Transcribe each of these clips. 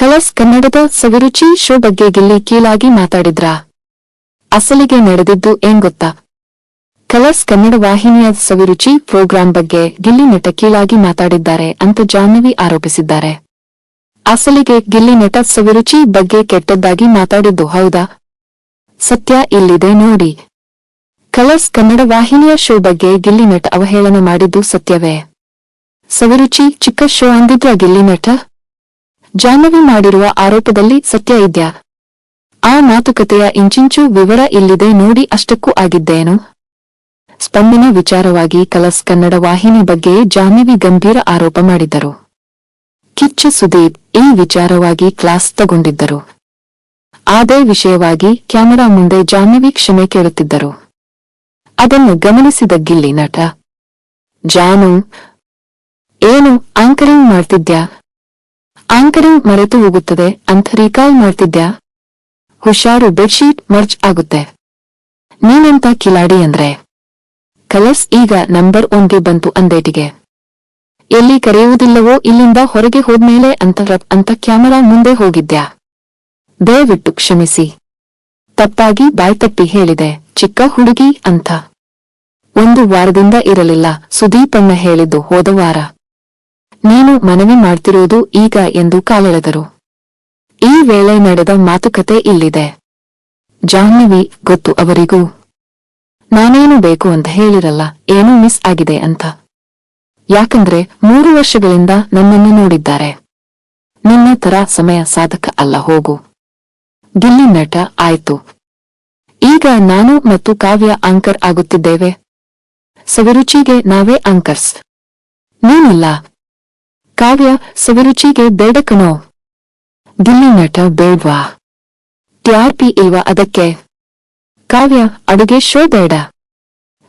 Colours ಕನ್ನಡದ ಸವಿರುಚಿ show ಬಗ್ಗೆ ಗಿಲ್ಲಿ ಕೀಳಾಗಿ ಮಾತಾಡಿದ್ರ. ಅಸಲಿಗೆ ನಡೆದಿದ್ದು ಏನ್ ಗೊತ್ತಾ? ಕಲರ್ಸ್ ಕನ್ನಡ ವಾಹಿನಿಯ ಸವಿರುಚಿ ಪ್ರೋಗ್ರಾಂ ಬಗ್ಗೆ ಗಿಲ್ಲಿ ನಟ ಕೀಳಾಗಿ ಮಾತಾಡಿದ್ದಾರೆ ಅಂತ ಜಾಹ್ನವಿ ಆರೋಪಿಸಿದ್ದಾರೆ. ಅಸಲಿಗೆ ಗಿಲ್ಲಿ ನಟ ಸವಿರುಚಿ ಬಗ್ಗೆ ಕೆಟ್ಟದ್ದಾಗಿ ಮಾತಾಡಿದ್ದು ಹೌದಾ? ಸತ್ಯ ಇಲ್ಲಿದೆ ನೋಡಿ. ಕಲರ್ಸ್ ಕನ್ನಡ ವಾಹಿನಿಯ ಶೋ ಬಗ್ಗೆ ಗಿಲ್ಲಿ ನಟ ಅವಹೇಳನ ಮಾಡಿದ್ದು ಸತ್ಯವೇ. ಸವಿರುಚಿ ಚಿಕ್ಕ ಶೋ ಅಂದಿದ್ರ ಗಿಲ್ಲಿ ನಟ ಜಾಹ್ನವಿ ಮಾಡಿರುವ ಆರೋಪದಲ್ಲಿ ಸತ್ಯ ಇದ್ಯಾ? ಆ ಮಾತುಕತೆಯ ಇಂಚಿಂಚೂ ವಿವರ ಇಲ್ಲಿದೆ ನೋಡಿ ಅಷ್ಟಕ್ಕೂ ಆಗಿದ್ದೇನು? ಸ್ಪಂದನ ವಿಚಾರವಾಗಿ ಕಲಸ್ ಕನ್ನಡ ವಾಹಿನಿ ಬಗ್ಗೆ ಜಾಹ್ನವಿ ಗಂಭೀರ ಆರೋಪ ಮಾಡಿದ್ದರು. ಕಿಚ್ಚ ಸುದೀಪ್ ಈ ವಿಚಾರವಾಗಿ ಕ್ಲಾಸ್ ತಗೊಂಡಿದ್ದರು. ಅದೇ ವಿಷಯವಾಗಿ ಕ್ಯಾಮೆರಾ ಮುಂದೆ ಜಾಹ್ನವಿ ಕ್ಷಮೆ ಕೇಳುತ್ತಿದ್ದರು. ಅದನ್ನು ಗಮನಿಸಿದ ಗಿಲ್ಲಿ ನಟ, ಜಾನು, ಏನು ಆಂಕರಿಂಗ್ ಮಾಡ್ತಿದ್ಯಾ? ಆಂಕರಿಂಗ್ ಮರೆತು ಹೋಗುತ್ತದೆ ಅಂತ ರೀಕಾಲ್ ಮಾಡ್ತಿದ್ಯಾ? ಹುಷಾರು ಬೆಡ್ಶೀಟ್ ಮರ್ಚ್ ಆಗುತ್ತೆ. ನೀನೆಂತ ಕಿಲಾಡಿ ಅಂದ್ರೆ? ಕಲರ್ಸ್ ಈಗ ನಂಬರ್ ಒನ್ಗೆ ಬಂತು ಅಂದೇಟಿಗೆ. ಎಲ್ಲಿ ಕರೆಯುವುದಿಲ್ಲವೋ ಇಲ್ಲಿಂದ ಹೊರಗೆ ಹೋದ್ಮೇಲೆ ಅಂತ ಅಂತ ಕ್ಯಾಮರಾ ಮುಂದೆ ಹೋಗಿದ್ಯಾ? ದಯವಿಟ್ಟು ಕ್ಷಮಿಸಿ. ತಪ್ಪಾಗಿ ಬಾಯ್ತಪ್ಪಿ ಹೇಳಿದೆ, ಚಿಕ್ಕ ಹುಡುಗಿ ಅಂತ. ಒಂದು ವಾರದಿಂದ ಇರಲಿಲ್ಲ, ಸುದೀಪಣ್ಣ ಹೇಳಿದ್ದು ಹೋದ ವಾರ. ನೀನು ಮನವಿ ಮಾಡ್ತಿರೋದು ಈಗ ಎಂದು ಕಾಲೆಳೆದರು. ಈ ವೇಳೆ ನಡೆದ ಮಾತುಕತೆ ಇಲ್ಲಿದೆ. ಜಾಹ್ನವಿ, ಗೊತ್ತು ಅವರಿಗೂ. ನಾನೇನು ಬೇಕು ಅಂತ ಹೇಳಿರಲ್ಲ, ಏನೂ ಮಿಸ್ ಆಗಿದೆ ಅಂತ. ಯಾಕಂದ್ರೆ ಮೂರು ವರ್ಷಗಳಿಂದ ನನ್ನನ್ನು ನೋಡಿದ್ದಾರೆ. ನಿನ್ನ ತರ ಸಮಯ ಸಾಧಕ ಅಲ್ಲ, ಹೋಗು. ಗಿಲ್ಲಿ ನಟ, ಆಯ್ತು. ಈಗ ನಾನು ಮತ್ತು ಕಾವ್ಯ ಆಂಕರ್ ಆಗುತ್ತಿದ್ದೇವೆ. ಸವಿರುಚಿಗೆ ನಾವೇ ಆಂಕರ್ಸ್. ನೀನಿಲ್ಲ ಕಾವ್ಯ ಸವಿರುಚಿಗೆ ಬೇಡ ಕಣೋ ಗಿಲ್ಲಿ ನಟ ಬೇಡ್ವಾ? ಟಿಆರ್ಪಿ ಏವಾ ಅದಕ್ಕೆ? ಕಾವ್ಯ, ಅಡುಗೆ ಶೋ ಬೇಡ.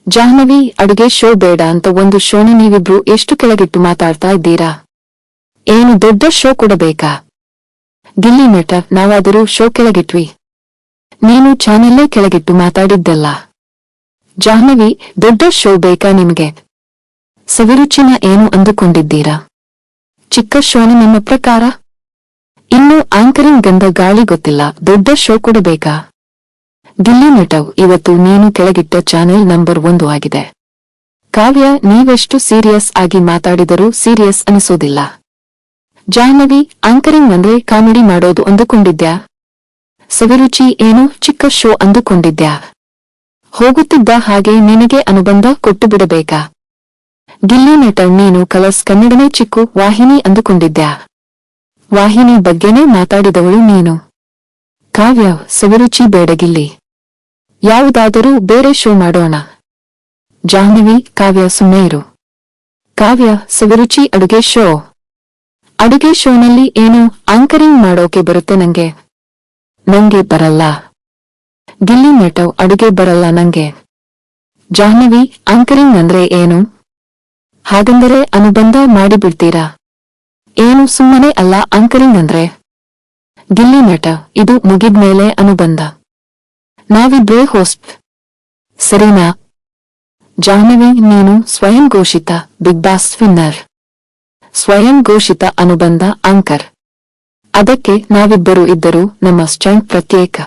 ಜಾಹ್ನವಿ, ಅಡುಗೆ ಶೋ ಬೇಡ ಅಂತ ಒಂದು ಶೋನಿ ನೀವಿಬ್ರು ಎಷ್ಟು ಕೆಳಗಿಟ್ಟು ಮಾತಾಡ್ತಾ ಇದ್ದೀರಾ? ಏನು ದೊಡ್ಡ ಶೋ ಕೊಡಬೇಕಾ ದಿಲ್ಲಿ ನಟ, ನಾವಾದರೂ ಶೋ ಕೆಳಗಿಟ್ವಿ. ನೀನು ಚಾನೆಲ್ಲೇ ಕೆಳಗಿಟ್ಟು ಮಾತಾಡಿದ್ದಲ್ಲ. ಜಾಹ್ನವಿ, ದೊಡ್ಡ ಶೋ ಬೇಕಾ ನಿಮಗೆ? ಸವಿರುಚಿನ ಏನು ಅಂದುಕೊಂಡಿದ್ದೀರಾ? ಚಿಕ್ಕ ಶೋನ ನಿಮ್ಮ ಪ್ರಕಾರ, ಇನ್ನು ಆಂಕರಿಂಗ್ ಗಂಧ ಗಾಳಿ ಗೊತ್ತಿಲ್ಲ, ದೊಡ್ಡ ಶೋ ಕೊಡಬೇಕಾ ದಿಲ್ಲಿ ನಟವ್, ಇವತ್ತು ನೀನು ಕೆಳಗಿಟ್ಟ ಚಾನೆಲ್ ನಂಬರ್ ಒಂದು ಆಗಿದೆ. ಕಾವ್ಯ, ನೀವೆಷ್ಟು ಸೀರಿಯಸ್ ಆಗಿ ಮಾತಾಡಿದರೂ ಸೀರಿಯಸ್ ಅನಿಸೋದಿಲ್ಲ. ಜಾಹ್ನವಿ ಆಂಕರಿಂಗ್ ಅಂದ್ರೆ ಕಾಮಿಡಿ ಮಾಡೋದು ಅಂದುಕೊಂಡಿದ್ಯಾ? ಸವಿರುಚಿ, ಏನು ಚಿಕ್ಕ ಶೋ ಅಂದುಕೊಂಡಿದ್ಯಾ? ಹೋಗುತ್ತಿದ್ದ ಹಾಗೆ ನಿನಗೆ ಅನುಬಂಧ ಕೊಟ್ಟು ಬಿಡಬೇಕಾ? ಗಿಲ್ಲಿ ನಟ ನೀನು ಕಲರ್ಸ್ ಕನ್ನಡನೇ ಚಿಕ್ಕು ವಾಹಿನಿ ಅಂದುಕೊಂಡಿದ್ದ್ಯಾ ವಾಹಿನಿ ಬಗ್ಗೆನೇ ಮಾತಾಡಿದವಳು ನೀನು ಕಾವ್ಯ, ಸವಿರುಚಿ ಬೇಡಗಿಲ್ಲಿ ಯಾವುದಾದರೂ ಬೇರೆ ಶೋ ಮಾಡೋಣ. ಜಾಹ್ನವಿ, ಕಾವ್ಯ ಸುಮ್ಮನೆ ಕಾವ್ಯ, ಸವಿರುಚಿ ಅಡುಗೆ ಶೋ. ಅಡುಗೆ ಶೋನಲ್ಲಿ ಏನು ಆಂಕರಿಂಗ್ ಮಾಡೋಕೆ ಬರುತ್ತೆ ನಂಗೆ? ನಂಗೆ ಬರಲ್ಲ. ಗಿಲ್ಲಿ ನಟವ್ ಅಡುಗೆ ಬರಲ್ಲ ನಂಗೆ. ಜಾಹ್ನವಿ, ಆಂಕರಿಂಗ್ ಅಂದ್ರೆ ಏನು? ಹಾಗಂದರೆ ಅನುಬಂಧ ಮಾಡಿಬಿಡ್ತೀರಾ? ಏನು ಸುಮ್ಮನೆ ಅಲ್ಲ ಅಂಕರಿಂಗ್ ಅಂದ್ರೆ ಗಿಲ್ಲಿ ನಟ, ಇದು ಮುಗಿದ್ಮೇಲೆ ಅನುಬಂಧ. ನಾವಿಬ್ರೇ ಹೋಸ್ಟ್. ಸರಿನಾ, ಜಾಹ್ನವಿ, ನೀನು ಸ್ವಯಂ ಘೋಷಿತ ಬಿಗ್ ಬಾಸ್ ವಿನ್ನರ್. ಸ್ವಯಂ ಘೋಷಿತ ಅನುಬಂಧ ಆಂಕರ್. ಅದಕ್ಕೆ ನಾವಿಬ್ಬರು ಇದ್ದರೂ ನಮ್ಮ ಸ್ಟ್ಯಾಂಡ್ ಪ್ರತ್ಯೇಕ.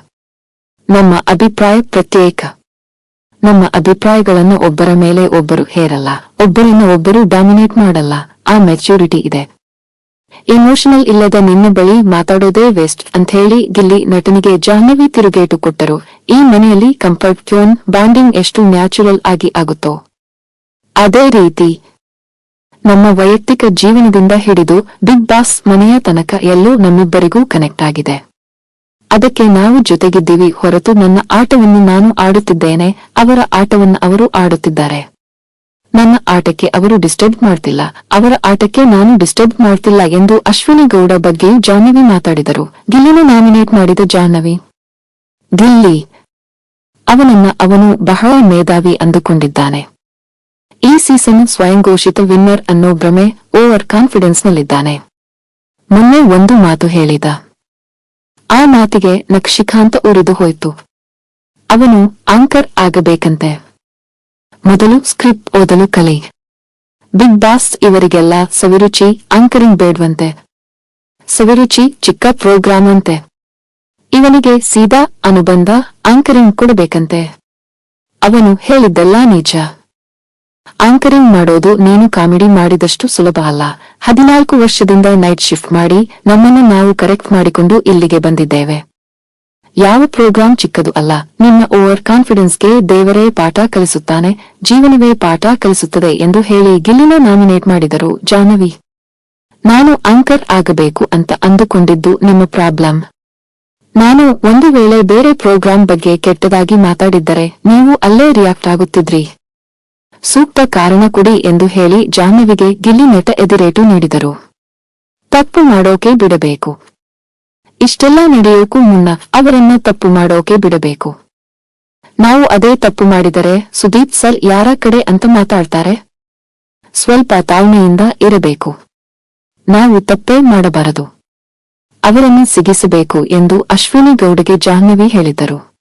ನಮ್ಮ ಅಭಿಪ್ರಾಯ ಪ್ರತ್ಯೇಕ. ನಮ್ಮ ಅಭಿಪ್ರಾಯಗಳನ್ನು ಒಬ್ಬರ ಮೇಲೆ ಒಬ್ಬರು ಹೇರಲ್ಲ, ಒಬ್ಬರನ್ನ ಒಬ್ಬರು ಡಾಮಿನೇಟ್ ಮಾಡಲ್ಲ. ಆ ಮೆಚ್ಯೂರಿಟಿ ಇದೆ. ಇಮೋಷನಲ್ ಇಲ್ಲದ ನಿನ್ನ ಬಳಿ ಮಾತಾಡೋದೇ ವೇಸ್ಟ್ ಅಂಥೇಳಿ ಗಿಲ್ಲಿ ನಟನಿಗೆ ಜಾಹ್ನವಿ ತಿರುಗೇಟು ಕೊಟ್ಟರು. ಈ ಮನೆಯಲ್ಲಿ ಕಂಫರ್ಟ್ ಕ್ಯೂನ್ ಬಾಂಡಿಂಗ್ ಎಷ್ಟು ನ್ಯಾಚುರಲ್ ಆಗಿ ಆಗುತ್ತೋ. ಅದೇ ರೀತಿ, ನಮ್ಮ ವೈಯಕ್ತಿಕ ಜೀವನದಿಂದ ಹಿಡಿದು ಬಿಗ್ ಬಾಸ್ ಮನೆಯ ತನಕ ಎಲ್ಲೂ ನಮ್ಮಿಬ್ಬರಿಗೂ ಕನೆಕ್ಟ್ ಆಗಿದೆ. ಅದಕ್ಕೆ ನಾವು ಜೊತೆಗಿದ್ದೀವಿ ಹೊರತು ನನ್ನ ಆಟವನ್ನು ನಾನು ಆಡುತ್ತಿದ್ದೇನೆ, ಅವರ ಆಟವನ್ನು ಅವರು ಆಡುತ್ತಿದ್ದಾರೆ. ನನ್ನ ಆಟಕ್ಕೆ ಅವರು ಡಿಸ್ಟರ್ಬ್ ಮಾಡ್ತಿಲ್ಲ, ಅವರ ಆಟಕ್ಕೆ ನಾನು ಡಿಸ್ಟರ್ಬ್ ಮಾಡ್ತಿಲ್ಲ ಎಂದು ಅಶ್ವಿನಿ ಗೌಡ ಬಗ್ಗೆ ಜಾಹ್ನವಿ ಮಾತಾಡಿದರು. ಗಿಲ್ಲಿನ ನಾಮಿನೇಟ್ ಮಾಡಿದ ಜಾಹ್ನವಿ, ಗಿಲ್ಲಿ, ಅವನನ್ನ ಅವನು ಬಹಳ ಮೇಧಾವಿ ಅಂದುಕೊಂಡಿದ್ದಾನೆ. ಈ ಸೀಸನ್ ಸ್ವಯಂಘೋಷಿತ ವಿನ್ನರ್ ಅನ್ನೋ ಭ್ರಮೆ, ಓವರ್ ಕಾನ್ಫಿಡೆನ್ಸ್ನಲ್ಲಿದ್ದಾನೆ. ಮೊನ್ನೆ ಒಂದು ಮಾತು ಹೇಳಿದ ಆ ಮಾತಿಗೆ ನಕ್ಷಿಕಾಂತ ಉರಿದು ಹೋಯ್ತು. ಅವನು ಆಂಕರ್ ಆಗಬೇಕಂತೆ. ಮೊದಲು ಸ್ಕ್ರಿಪ್ಟ್ ಓದಲು ಕಲಿ. ಬಿಗ್ ಬಾಸ್ ಇವರಿಗೆಲ್ಲ ಸವಿರುಚಿ ಆಂಕರಿಂಗ್ ಬೇಡ್ವಂತೆ. ಸವಿರುಚಿ ಚಿಕ್ಕ ಪ್ರೋಗ್ರಾಂ ಅಂತೆ. ಇವನಿಗೆ ಸೀದಾ ಅನುಬಂಧ ಆಂಕರಿಂಗ್ ಕೊಡಬೇಕಂತೆ. ಅವನು ಹೇಳಿದ್ದೆಲ್ಲ ನಿಜ. ಆಂಕರಿಂಗ್ ಮಾಡೋದು ನೀನು ಕಾಮಿಡಿ ಮಾಡಿದಷ್ಟು ಸುಲಭ ಅಲ್ಲ. ಹದಿನಾಲ್ಕು ವರ್ಷದಿಂದ ನೈಟ್ ಶಿಫ್ಟ್ ಮಾಡಿ ನಮ್ಮನ್ನು ನಾವು ಕರೆಕ್ಟ್ ಮಾಡಿಕೊಂಡು ಇಲ್ಲಿಗೆ ಬಂದಿದ್ದೇವೆ. ಯಾವ ಪ್ರೋಗ್ರಾಂ ಚಿಕ್ಕದು ಅಲ್ಲ. ನಿಮ್ಮ ಓವರ್ ಕಾನ್ಫಿಡೆನ್ಸ್ಗೆ ದೇವರೇ ಪಾಠ ಕಲಿಸುತ್ತಾನೆ, ಜೀವನವೇ ಪಾಠ ಕಲಿಸುತ್ತದೆ ಎಂದು ಹೇಳಿ ಗಿಲ್ಲಿನ ನಾಮಿನೇಟ್ ಮಾಡಿದರು ಜಾಹ್ನವಿ. ನಾನು ಅಂಕರ್ ಆಗಬೇಕು ಅಂತ ಅಂದುಕೊಂಡಿದ್ದು ನಿಮ್ಮ ಪ್ರಾಬ್ಲಮ್. ನಾನು ಒಂದು ವೇಳೆ ಬೇರೆ ಪ್ರೋಗ್ರಾಂ ಬಗ್ಗೆ ಕೆಟ್ಟದಾಗಿ ಮಾತಾಡಿದ್ದರೆ ನೀವು ಅಲ್ಲೇ ರಿಯಾಕ್ಟ್ ಆಗುತ್ತಿದ್ರಿ. ಸೂಕ್ತ ಕಾರಣ ಕೊಡಿ ಎಂದು ಹೇಳಿ ಜಾಹ್ನವಿಗೆ ಗಿಲ್ಲಿ ನೆಟ ಎದಿರೇಟು ನೀಡಿದರು. ತಪ್ಪು ಮಾಡೋಕೆ ಬಿಡಬೇಕು. ಇಷ್ಟೆಲ್ಲ ನಡೆಯೋಕ್ಕೂ ಮುನ್ನ ಅವರನ್ನ ತಪ್ಪು ಮಾಡೋಕೆ ಬಿಡಬೇಕು. ನಾವು ಅದೇ ತಪ್ಪು ಮಾಡಿದರೆ ಸುದೀಪ್ ಸರ್ ಯಾರ ಕಡೆ ಅಂತ ಮಾತಾಡ್ತಾರೆ? ಸ್ವಲ್ಪ ತಾಳ್ಮೆಯಿಂದ ಇರಬೇಕು. ನಾವು ತಪ್ಪೇ ಮಾಡಬಾರದು. ಅವರನ್ನು ಸಿಗಿಸಬೇಕು ಎಂದು ಅಶ್ವಿನಿ ಗೌಡಗೆ ಜಾಹ್ನವಿ ಹೇಳಿದರು.